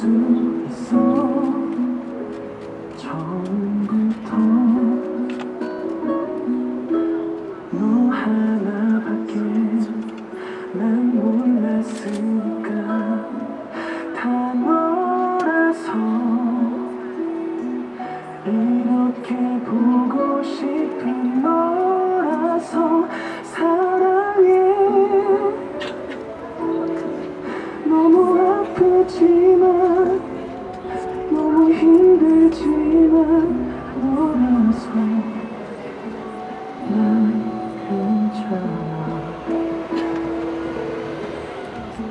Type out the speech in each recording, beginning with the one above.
Christ.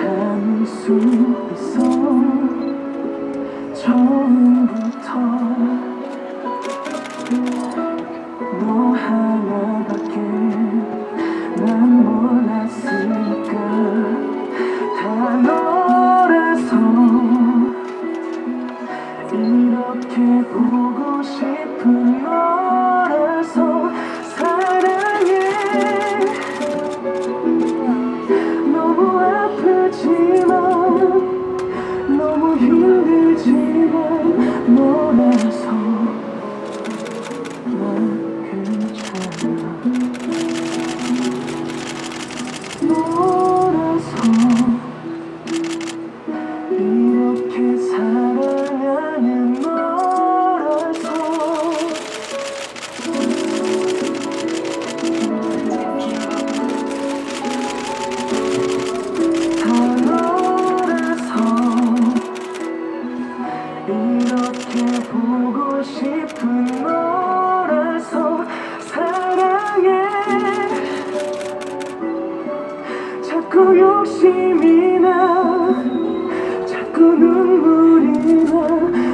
찾을 수 있어 처음부터 너 하나 자꾸 욕심이 나 자꾸 눈물이 나.